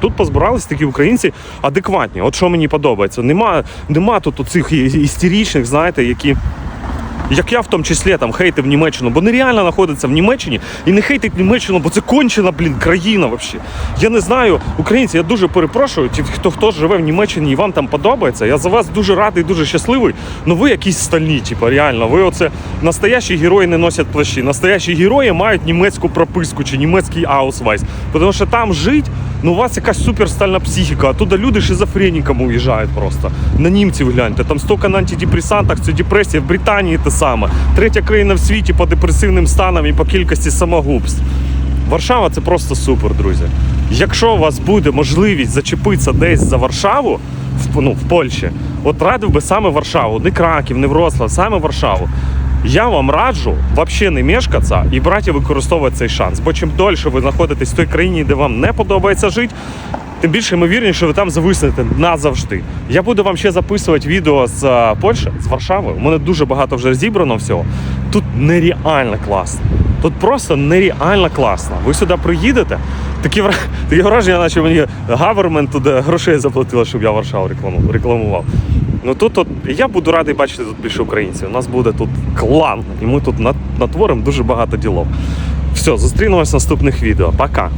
Тут позбирались такі українці адекватні. От що мені подобається. Нема, нема тут оцих істеричних, знаєте, які. Як я в тому числі там хейтив Німеччину, бо нереально знаходиться в Німеччині і не хейтить Німеччину, бо це кончена, блін, країна взагалі. Я не знаю, українці, я дуже перепрошую, ті, хто хто живе в Німеччині і вам там подобається. Я за вас дуже радий, дуже щасливий. Ну ви якісь стальні, типу, реально. Ви оце настоящі герої не носять плащі. Настоящі герої мають німецьку прописку чи німецький аусвайс. Тому що там жить, ну у вас якась суперстальна психіка. А туди люди шизофреніками уїжджають просто. На німців гляньте. Там стільки на антидепресантах, це депресія в Британії те саме. Третя країна в світі по депресивним станам і по кількості самогубств. Варшава це просто супер, друзі. Якщо у вас буде можливість зачепитися десь за Варшаву, в, ну, в Польщі, от радив би саме Варшаву, не Краків, не Вроцлав, саме Варшаву. Я вам раджу взагалі не мешкатися і брати використовувати цей шанс. Бо чим дольше ви знаходитесь в той країні, де вам не подобається жити, тим більше ймовірніше, що ви там зависнете назавжди. Я буду вам ще записувати відео з е, Польщі, з Варшави. У мене дуже багато вже зібрано всього. Тут нереально класно. Тут просто нереально класно. Ви сюди приїдете, такі, такі враження, наче мені гавермент туди грошей заплатила, щоб я Варшаву рекламу- рекламував. Ну тут от, я буду радий бачити тут більше українців. У нас буде тут клан, і ми тут нат- натворимо дуже багато ділов. Все, зустрінемось в наступних відео. Пока.